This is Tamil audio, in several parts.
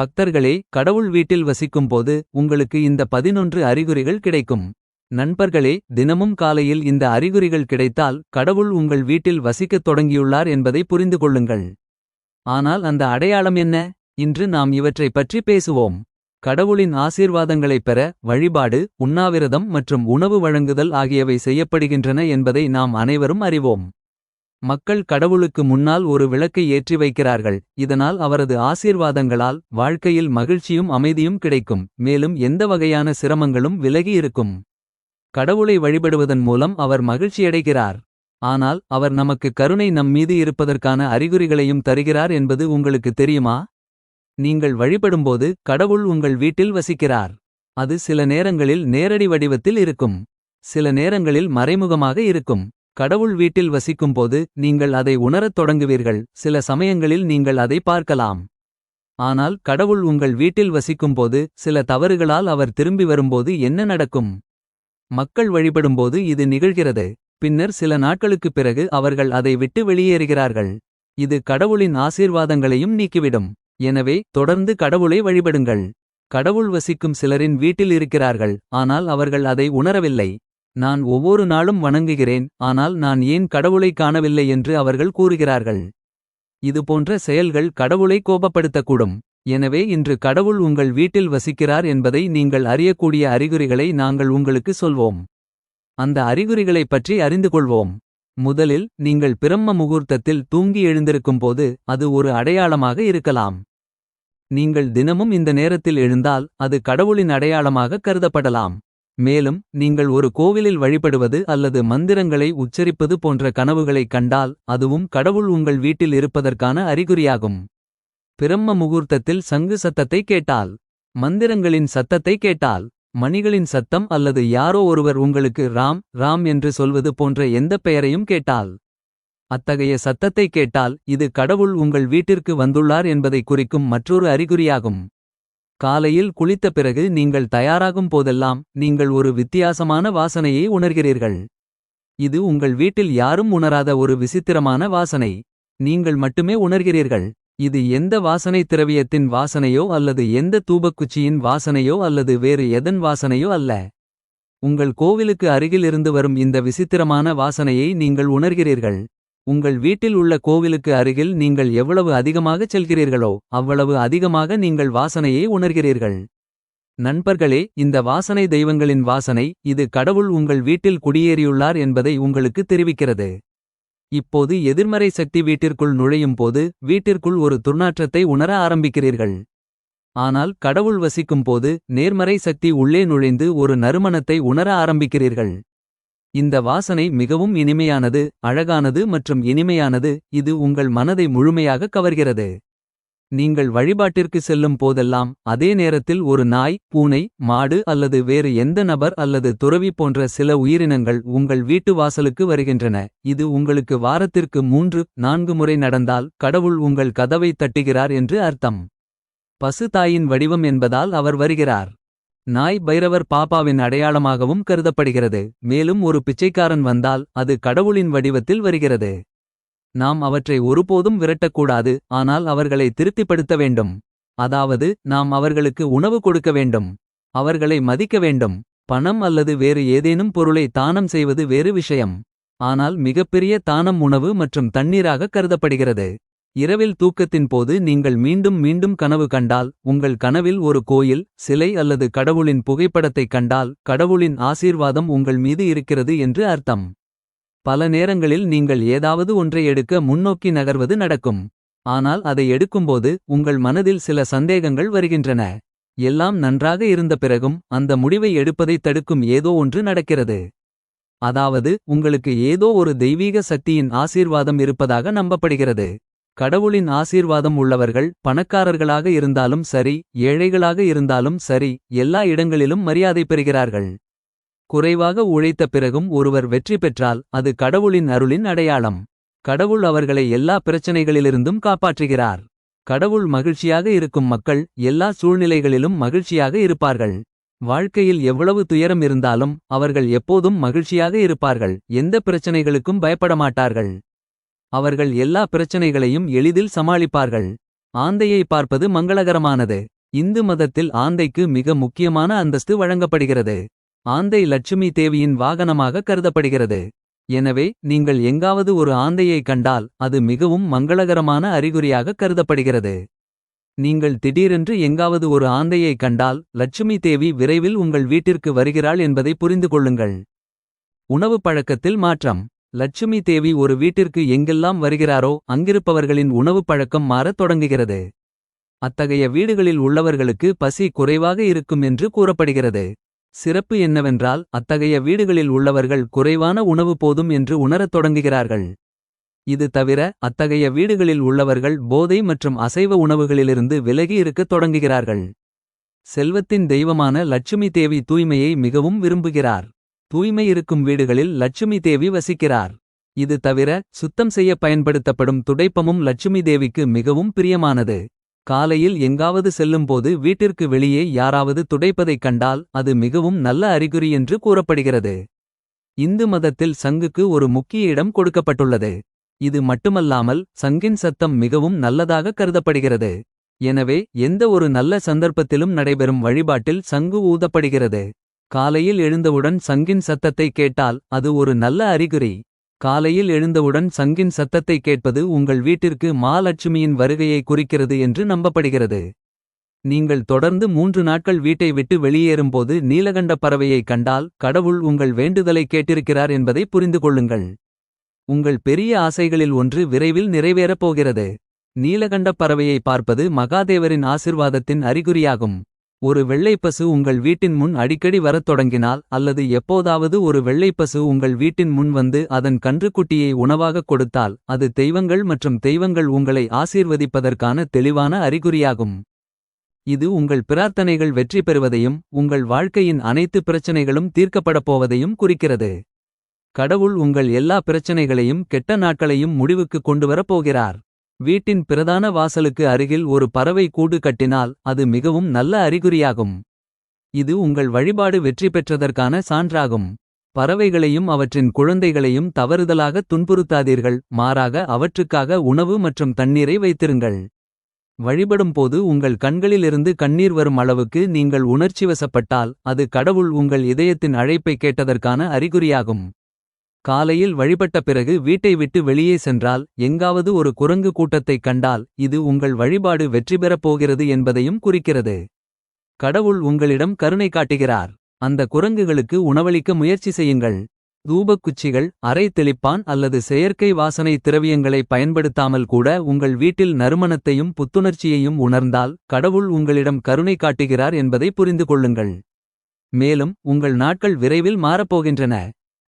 பக்தர்களே கடவுள் வீட்டில் வசிக்கும்போது உங்களுக்கு இந்த பதினொன்று அறிகுறிகள் கிடைக்கும். நண்பர்களே தினமும் காலையில் இந்த அறிகுறிகள் கிடைத்தால் கடவுள் உங்கள் வீட்டில் வசிக்கத் தொடங்கியுள்ளார் என்பதை புரிந்து கொள்ளுங்கள். ஆனால் அந்த அடையாளம் என்ன? இன்று நாம் இவற்றைப் பற்றி பேசுவோம். கடவுளின் ஆசீர்வாதங்களைப் பெற வழிபாடு உண்ணாவிரதம் மற்றும் உணவு வழங்குதல் ஆகியவை செய்யப்படுகின்றன என்பதை நாம் அனைவரும் அறிவோம். மக்கள் கடவுளுக்கு முன்னால் ஒரு விளக்கை ஏற்றி வைக்கிறார்கள். இதனால் அவரது ஆசீர்வாதங்களால் வாழ்க்கையில் மகிழ்ச்சியும் அமைதியும் கிடைக்கும். மேலும் எந்த வகையான சிரமங்களும் விலகி இருக்கும். கடவுளை வழிபடுவதன் மூலம் அவர் மகிழ்ச்சியடைகிறார். ஆனால் அவர் நமக்கு கருணை நம் மீது இருப்பதற்கான அறிகுறிகளையும் தருகிறார் என்பது உங்களுக்கு தெரியுமா? நீங்கள் வழிபடும்போது கடவுள் உங்கள் வீட்டில் வசிக்கிறார். அது சில நேரங்களில் நேரடி வடிவத்தில் இருக்கும். சில நேரங்களில் மறைமுகமாக இருக்கும். கடவுள் வீட்டில் வசிக்கும்போது நீங்கள் அதை உணரத் தொடங்குவீர்கள். சில சமயங்களில் நீங்கள் அதை பார்க்கலாம். ஆனால் கடவுள் உங்கள் வீட்டில் வசிக்கும்போது சில தவறுகளால் அவர் திரும்பி வரும்போது என்ன நடக்கும்? மக்கள் வழிபடும்போது இது நிகழ்கிறது. பின்னர் சில நாட்களுக்குப் பிறகு அவர்கள் அதை விட்டு வெளியேறுகிறார்கள். இது கடவுளின் ஆசீர்வாதங்களையும் நீக்கிவிடும். எனவே தொடர்ந்து கடவுளை வழிபடுங்கள். கடவுள் வசிக்கும் சிலரின் வீட்டில் இருக்கிறார்கள். ஆனால் அவர்கள் அதை உணரவில்லை. நான் ஒவ்வொரு நாளும் வணங்குகிறேன் ஆனால் நான் ஏன் கடவுளை காணவில்லை என்று அவர்கள் கூறுகிறார்கள். இதுபோன்ற செயல்கள் கடவுளை கோபப்படுத்தக்கூடும். எனவே இன்று கடவுள் உங்கள் வீட்டில் வசிக்கிறார் என்பதை நீங்கள் அறியக்கூடிய அறிகுறிகளை நாங்கள் உங்களுக்கு சொல்வோம். அந்த அறிகுறிகளைப் பற்றி அறிந்து கொள்வோம். முதலில் நீங்கள் பிரம்ம முகூர்த்தத்தில் தூங்கி எழுந்திருக்கும்போது அது ஒரு அடையாளமாக இருக்கலாம். நீங்கள் தினமும் இந்த நேரத்தில் எழுந்தால் அது கடவுளின் அடையாளமாக கருதப்படலாம். மேலும் நீங்கள் ஒரு கோவிலில் வழிபடுவது அல்லது மந்திரங்களை உச்சரிப்பது போன்ற கனவுகளைக் கண்டால் அதுவும் கடவுள் உங்கள் வீட்டில் இருப்பதற்கான அறிகுறியாகும். பிரம்ம முகூர்த்தத்தில் சங்கு சத்தத்தை கேட்டால் மந்திரங்களின் சத்தத்தை கேட்டால் மணிகளின் சத்தம் அல்லது யாரோ ஒருவர் உங்களுக்கு ராம் ராம் என்று சொல்வது போன்ற எந்த பெயரையும் கேட்டால் அத்தகைய சத்தத்தை கேட்டால் இது கடவுள் உங்கள் வீட்டிற்கு வந்துள்ளார் என்பதை குறிக்கும் மற்றொரு அறிகுறியாகும். காலையில் குளித்த பிறகு நீங்கள் தயாராகும் போதெல்லாம் நீங்கள் ஒரு வித்தியாசமான வாசனையை உணர்கிறீர்கள். இது உங்கள் வீட்டில் யாரும் உணராத ஒரு விசித்திரமான வாசனை. நீங்கள் மட்டுமே உணர்கிறீர்கள். இது எந்த வாசனை திரவியத்தின் வாசனையோ அல்லது எந்த தூபக்குச்சியின் வாசனையோ அல்லது வேறு எதன் வாசனையோ அல்ல. உங்கள் கோவிலுக்கு அருகில் இருந்து வரும் இந்த விசித்திரமான வாசனையை நீங்கள் உணர்கிறீர்கள். உங்கள் வீட்டில் உள்ள கோவிலுக்கு அருகில் நீங்கள் எவ்வளவு அதிகமாகச் செல்கிறீர்களோ அவ்வளவு அதிகமாக நீங்கள் வாசனையை உணர்கிறீர்கள். நண்பர்களே இந்த வாசனை தெய்வங்களின் வாசனை இது கடவுள் உங்கள் வீட்டில் குடியேறியுள்ளார் என்பதை உங்களுக்கு தெரிவிக்கிறது. இப்போது எதிர்மறை சக்தி வீட்டிற்குள் நுழையும் போது வீட்டிற்குள் ஒரு துர்நாற்றத்தை உணர ஆரம்பிக்கிறீர்கள். ஆனால் கடவுள் வசிக்கும் போது நேர்மறை சக்தி உள்ளே நுழைந்து ஒரு நறுமணத்தை உணர ஆரம்பிக்கிறீர்கள். இந்த வாசனை மிகவும் இனிமையானது அழகானது மற்றும் இனிமையானது இது உங்கள் மனதை முழுமையாக கவர்கிறது. நீங்கள் வழிபாட்டிற்கு செல்லும் போதெல்லாம் அதே நேரத்தில் ஒரு நாய் பூனை மாடு அல்லது வேறு எந்த நபர் அல்லது துறவி போன்ற சில உயிரினங்கள் உங்கள் வீட்டு வாசலுக்கு வருகின்றன. இது உங்களுக்கு வாரத்திற்கு மூன்று நான்கு முறை நடந்தால் கடவுள் உங்கள் கதவை தட்டுகிறார் என்று அர்த்தம். பசு தாயின் வடிவம் என்பதால் அவர் வருகிறார். நாய் பைரவர் பாப்பாவின் அடையாளமாகவும் கருதப்படுகிறது. மேலும் ஒரு பிச்சைக்காரன் வந்தால் அது கடவுளின் வடிவத்தில் வருகிறது. நாம் அவற்றை ஒருபோதும் விரட்டக்கூடாது ஆனால் அவர்களை திருப்திப்படுத்த வேண்டும். அதாவது நாம் அவர்களுக்கு உணவு கொடுக்க வேண்டும். அவர்களை மதிக்க வேண்டும். பணம் அல்லது வேறு ஏதேனும் பொருளை தானம் செய்வது வேறு விஷயம். ஆனால் மிகப்பெரிய தானம் உணவு மற்றும் தண்ணீராக கருதப்படுகிறது. இரவில் தூக்கத்தின் போது நீங்கள் மீண்டும் மீண்டும் கனவு கண்டால் உங்கள் கனவில் ஒரு கோயில் சிலை அல்லது கடவுளின் புகைப்படத்தைக் கண்டால் கடவுளின் ஆசீர்வாதம் உங்கள் மீது இருக்கிறது என்று அர்த்தம். பல நேரங்களில் நீங்கள் ஏதாவது ஒன்றை எடுக்க முன்னோக்கி நகர்வது நடக்கும். ஆனால் அதை எடுக்கும்போது உங்கள் மனதில் சில சந்தேகங்கள் வருகின்றன. எல்லாம் நன்றாக இருந்த பிறகும் அந்த முடிவை எடுப்பதைத் தடுக்கும் ஏதோ ஒன்று நடக்கிறது. அதாவது உங்களுக்கு ஏதோ ஒரு தெய்வீக சக்தியின் ஆசீர்வாதம் இருப்பதாக நம்பப்படுகிறது. கடவுளின் ஆசீர்வாதம் உள்ளவர்கள் பணக்காரர்களாக இருந்தாலும் சரி ஏழைகளாக இருந்தாலும் சரி எல்லா இடங்களிலும் மரியாதை பெறுகிறார்கள். குறைவாக உழைத்த பிறகும் ஒருவர் வெற்றி பெற்றால் அது கடவுளின் அருளின் அடையாளம். கடவுள் அவர்களை எல்லா பிரச்சனைகளிலிருந்தும் காப்பாற்றுகிறார். கடவுள் மகிழ்ச்சியாக இருக்கும் மக்கள் எல்லா சூழ்நிலைகளிலும் மகிழ்ச்சியாக இருப்பார்கள். வாழ்க்கையில் எவ்வளவு துயரம் இருந்தாலும் அவர்கள் எப்போதும் மகிழ்ச்சியாக இருப்பார்கள் எந்த பிரச்சனைகளுக்கும் பயப்பட மாட்டார்கள் அவர்கள் எல்லா பிரச்சனைகளையும் எளிதில் சமாளிப்பார்கள். ஆந்தையை பார்ப்பது மங்களகரமானது. இந்து மதத்தில் ஆந்தைக்கு மிக முக்கியமான அந்தஸ்து வழங்கப்படுகிறது. ஆந்தை லட்சுமி தேவியின் வாகனமாக கருதப்படுகிறது. எனவே நீங்கள் எங்காவது ஒரு ஆந்தையை கண்டால் அது மிகவும் மங்களகரமான அறிகுறியாக கருதப்படுகிறது. நீங்கள் திடீரென்று எங்காவது ஒரு ஆந்தையை கண்டால் லட்சுமி தேவி விரைவில் உங்கள் வீட்டிற்கு வருகிறாள் என்பதை புரிந்து கொள்ளுங்கள். உணவு பழக்கத்தில் மாற்றம். லட்சுமி தேவி ஒரு வீட்டிற்கு எங்கெல்லாம் வருகிறாரோ அங்கிருப்பவர்களின் உணவுப் பழக்கம் மாறத் தொடங்குகிறது. அத்தகைய வீடுகளில் உள்ளவர்களுக்கு பசி குறைவாக இருக்கும் என்று கூறப்படுகிறது. சிறப்பு என்னவென்றால் அத்தகைய வீடுகளில் உள்ளவர்கள் குறைவான உணவு போதும் என்று உணரத் தொடங்குகிறார்கள். இது தவிர அத்தகைய வீடுகளில் உள்ளவர்கள் போதை மற்றும் அசைவ உணவுகளிலிருந்து விலகி இருக்கத் தொடங்குகிறார்கள். செல்வத்தின் தெய்வமான லட்சுமி தேவி தூய்மையை மிகவும் விரும்புகிறார். தூய்மை இருக்கும் வீடுகளில் லட்சுமி தேவி வசிக்கிறார். இது தவிர சுத்தம் செய்ய பயன்படுத்தப்படும் துடைப்பமும் லட்சுமி தேவிக்கு மிகவும் பிரியமானது. காலையில் எங்காவது செல்லும்போது வீட்டிற்கு வெளியே யாராவது துடைப்பதைக் கண்டால் அது மிகவும் நல்ல அறிகுறி என்று கூறப்படுகிறது. இந்து மதத்தில் சங்குக்கு ஒரு முக்கிய இடம் கொடுக்கப்பட்டுள்ளது. இது மட்டுமல்லாமல் சங்கின் சத்தம் மிகவும் நல்லதாக கருதப்படுகிறது. எனவே எந்த ஒரு நல்ல சந்தர்ப்பத்திலும் நடைபெறும் வழிபாட்டில் சங்கு ஊதப்படுகிறது. காலையில் எழுந்தவுடன் சங்கின் சத்தத்தை கேட்டால் அது ஒரு நல்ல அறிகுறி. காலையில் எழுந்தவுடன் சங்கின் சத்தத்தை கேட்பது உங்கள் வீட்டிற்கு மாலட்சுமியின் வருகையை குறிக்கிறது என்று நம்பப்படுகிறது. நீங்கள் தொடர்ந்து மூன்று நாட்கள் வீட்டை விட்டு வெளியேறும்போது நீலகண்ட பறவையைக் கண்டால் கடவுள் உங்கள் வேண்டுதலை கேட்டிருக்கிறார் என்பதை புரிந்து கொள்ளுங்கள். உங்கள் பெரிய ஆசைகளில் ஒன்று விரைவில் நிறைவேறப் போகிறது. நீலகண்ட பறவையை பார்ப்பது மகாதேவரின் ஆசிர்வாதத்தின் அறிகுறியாகும். ஒரு வெள்ளைப்பசு உங்கள் வீட்டின் முன் அடிக்கடி வரத் தொடங்கினால் அல்லது எப்போதாவது ஒரு வெள்ளைப்பசு உங்கள் வீட்டின் முன் வந்து அதன் கன்றுக்குட்டியை உணவாகக் கொடுத்தால் அது தெய்வங்கள் மற்றும் தெய்வங்கள் உங்களை ஆசீர்வதிப்பதற்கான தெளிவான அறிகுறியாகும். இது உங்கள் பிரார்த்தனைகள் வெற்றி பெறுவதையும் உங்கள் வாழ்க்கையின் அனைத்து பிரச்சனைகளும் தீர்க்கப்படப் போவதையும் குறிக்கிறது. கடவுள் உங்கள் எல்லா பிரச்சனைகளையும் கெட்ட நாட்களையும் முடிவுக்கு கொண்டுவரப் போகிறார். வீட்டின் பிரதான வாசலுக்கு அருகில் ஒரு பறவை கூடு கட்டினால் அது மிகவும் நல்ல அறிகுறியாகும். இது உங்கள் வழிபாடு வெற்றி பெற்றதற்கான சான்றாகும். பறவைகளையும் அவற்றின் குழந்தைகளையும் தவறுதலாக துன்புறுத்தாதீர்கள் மாறாக அவற்றுக்காக உணவு மற்றும் தண்ணீரை வைத்திருங்கள். வழிபடும்போது உங்கள் கண்களிலிருந்து கண்ணீர் வரும் அளவுக்கு நீங்கள் உணர்ச்சிவசப்பட்டால் அது கடவுள் உங்கள் இதயத்தின் அழைப்பை கேட்டதற்கான அறிகுறியாகும். காலையில் வழிபட்ட பிறகு வீட்டை விட்டு வெளியே சென்றால் எங்காவது ஒரு குரங்கு கூட்டத்தைக் கண்டால் இது உங்கள் வழிபாடு வெற்றி பெறப் போகிறது என்பதையும் குறிக்கிறது. கடவுள் உங்களிடம் கருணை காட்டுகிறார். அந்த குரங்குகளுக்கு உணவளிக்க முயற்சி செய்யுங்கள். தூபக்குச்சிகள் அரை தெளிப்பான் அல்லது செயற்கை வாசனை திரவியங்களை பயன்படுத்தாமல் கூட உங்கள் வீட்டில் நறுமணத்தையும் புத்துணர்ச்சியையும் உணர்ந்தால் கடவுள் உங்களிடம் கருணை காட்டுகிறார் என்பதை புரிந்து கொள்ளுங்கள். மேலும் உங்கள் நாட்கள் விரைவில் மாறப்போகின்றன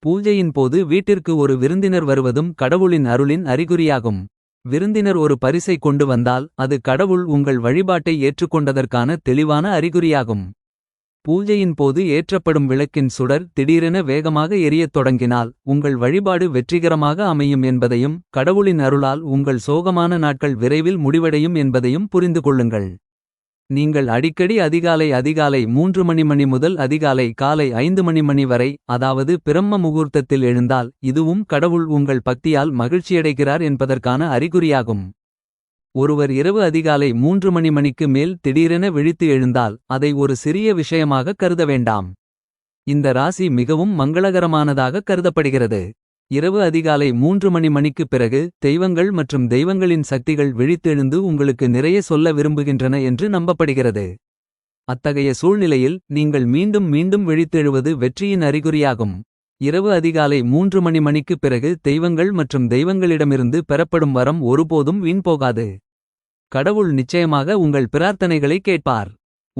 பூஜையின் போது வீட்டிற்கு ஒரு விருந்தினர் வருவதும் கடவுளின் அருளின் அறிகுறியாகும். விருந்தினர் ஒரு பரிசை கொண்டு வந்தால் அது கடவுள் உங்கள் வழிபாட்டை ஏற்றுக்கொண்டதற்கான தெளிவான அறிகுறியாகும். பூஜையின் போது ஏற்றப்படும் விளக்கின் சுடர் திடீரென வேகமாக எரியத் தொடங்கினால் உங்கள் வழிபாடு வெற்றிகரமாக அமையும் என்பதையும் கடவுளின் அருளால் உங்கள் சோகமான நாட்கள் விரைவில் முடிவடையும் என்பதையும் புரிந்து கொள்ளுங்கள். நீங்கள் அடிக்கடி அதிகாலை அதிகாலை மூன்று மணி மணி முதல் அதிகாலை காலை ஐந்து மணி மணி வரை அதாவது பிரம்ம முகூர்த்தத்தில் எழுந்தால் இதுவும் கடவுள் உங்கள் பக்தியால் மகிழ்ச்சியடைகிறார் என்பதற்கான அறிகுறியாகும். ஒருவர் இரவு அதிகாலை மூன்று மணி மணிக்கு மேல் திடீரென விழித்து எழுந்தால் அதை ஒரு சிறிய விஷயமாக கருத வேண்டாம். இந்த ராசி மிகவும் மங்களகரமானதாக கருதப்படுகிறது. இரவு அதிகாலை மூன்று மணி மணிக்குப் பிறகு தெய்வங்கள் மற்றும் தெய்வங்களின் சக்திகள் விழித்தெழுந்து உங்களுக்கு நிறைய சொல்ல விரும்புகின்றன என்று நம்பப்படுகிறது. அத்தகைய சூழ்நிலையில் நீங்கள் மீண்டும் மீண்டும் விழித்தெழுவது வெற்றியின் அறிகுறியாகும். இரவு அதிகாலை மூன்று மணி மணிக்குப் பிறகு தெய்வங்கள் மற்றும் தெய்வங்களிடமிருந்து பெறப்படும் வரம் ஒருபோதும் வீண் போகாது. கடவுள் நிச்சயமாக உங்கள் பிரார்த்தனைகளை கேட்பார்.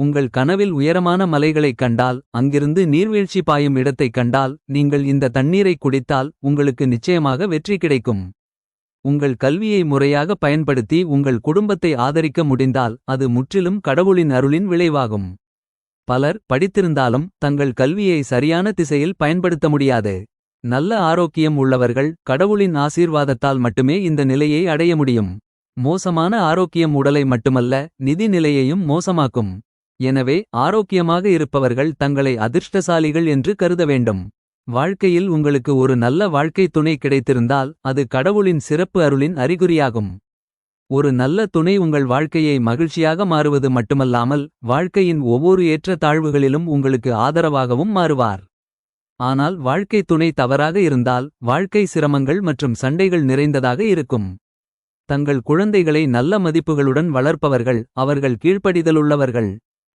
உங்கள் கனவில் உயரமான மலைகளைக் கண்டால் அங்கிருந்து நீர்வீழ்ச்சி பாயும் இடத்தைக் கண்டால் நீங்கள் இந்த தண்ணீரை குடித்தால் உங்களுக்கு நிச்சயமாக வெற்றி கிடைக்கும். உங்கள் கல்வியை முறையாக பயன்படுத்தி உங்கள் குடும்பத்தை ஆதரிக்க முடிந்தால் அது முற்றிலும் கடவுளின் அருளின் விளைவாகும். பலர் படித்திருந்தாலும் தங்கள் கல்வியை சரியான திசையில் பயன்படுத்த முடியாது. நல்ல ஆரோக்கியம் உள்ளவர்கள் கடவுளின் ஆசீர்வாதத்தால் மட்டுமே இந்த நிலையை அடைய முடியும். மோசமான ஆரோக்கியம் உடலை மட்டுமல்ல நிதி நிலையையும் மோசமாக்கும். எனவே ஆரோக்கியமாக இருப்பவர்கள் தங்களை அதிர்ஷ்டசாலிகள் என்று கருத வேண்டும். வாழ்க்கையில் உங்களுக்கு ஒரு நல்ல வாழ்க்கை துணை கிடைத்திருந்தால் அது கடவுளின் சிறப்பு அருளின் அறிகுறியாகும். ஒரு நல்ல துணை உங்கள் வாழ்க்கையை மகிழ்ச்சியாக மாறுவது மட்டுமல்லாமல் வாழ்க்கையின் ஒவ்வொரு ஏற்ற தாழ்வுகளிலும் உங்களுக்கு ஆதரவாகவும் மாறுவார். ஆனால் வாழ்க்கை துணை தவறாக இருந்தால் வாழ்க்கை சிரமங்கள் மற்றும் சண்டைகள் நிறைந்ததாக இருக்கும். தங்கள் குழந்தைகளை நல்ல மதிப்புகளுடன் வளர்ப்பவர்கள் அவர்கள் கீழ்ப்படிதலுள்ளவர்கள்.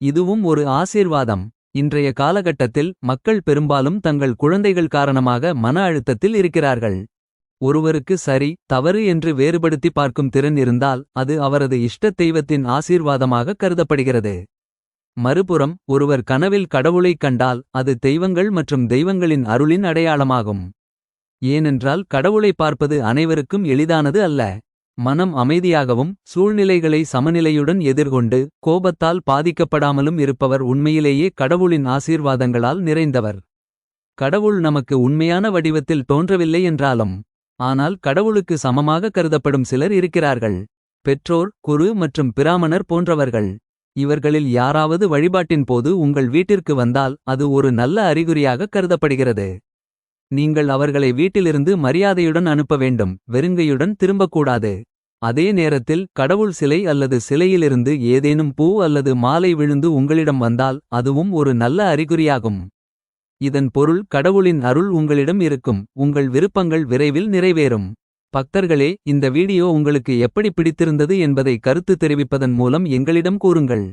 இதுவும் ஒரு ஆசீர்வாதம். இன்றைய காலகட்டத்தில் மக்கள் பெரும்பாலும் தங்கள் குழந்தைகள் காரணமாக மன அழுத்தத்தில் இருக்கிறார்கள். ஒருவருக்கு சரி தவறு என்று வேறுபடுத்தி பார்க்கும் திறன் இருந்தால் அது அவரது இஷ்டத் தெய்வத்தின் ஆசீர்வாதமாக கருதப்படுகிறது. மறுபுறம் ஒருவர் கனவில் கடவுளைக் கண்டால் அது தெய்வங்கள் மற்றும் தெய்வங்களின் அருளின் அடையாளமாகும். ஏனென்றால் கடவுளை பார்ப்பது அனைவருக்கும் எளிதானது அல்ல. மனம் அமைதியாகவும் சூழ்நிலைகளை சமநிலையுடன் எதிர்கொண்டு கோபத்தால் பாதிக்கப்படாமலும் இருப்பவர் உண்மையிலேயே கடவுளின் ஆசீர்வாதங்களால் நிறைந்தவர். கடவுள் நமக்கு உண்மையான வடிவத்தில் தோன்றவில்லை என்றாலும் ஆனால் கடவுளுக்கு சமமாக கருதப்படும் சிலர் இருக்கிறார்கள். பெற்றோர் குரு மற்றும் பிராமணர் போன்றவர்கள் இவர்களில் யாராவது வழிபாட்டின் போது உங்கள் வீட்டிற்கு வந்தால் அது ஒரு நல்ல அறிகுறியாக கருதப்படுகிறது. நீங்கள் அவர்களை வீட்டிலிருந்து மரியாதையுடன் அனுப்ப வேண்டும் வெறுங்கையுடன் திரும்பக்கூடாது. அதே நேரத்தில் கடவுள் சிலை அல்லது சிலையிலிருந்து ஏதேனும் பூ அல்லது மாலை விழுந்து உங்களிடம் வந்தால் அதுவும் ஒரு நல்ல அறிகுறியாகும். இதன் பொருள் கடவுளின் அருள் உங்களிடம் இருக்கும் உங்கள் விருப்பங்கள் விரைவில் நிறைவேறும். பக்தர்களே இந்த வீடியோ உங்களுக்கு எப்படி பிடித்திருந்தது என்பதை கருத்து தெரிவிப்பதன் மூலம் எங்களிடம் கூறுங்கள்.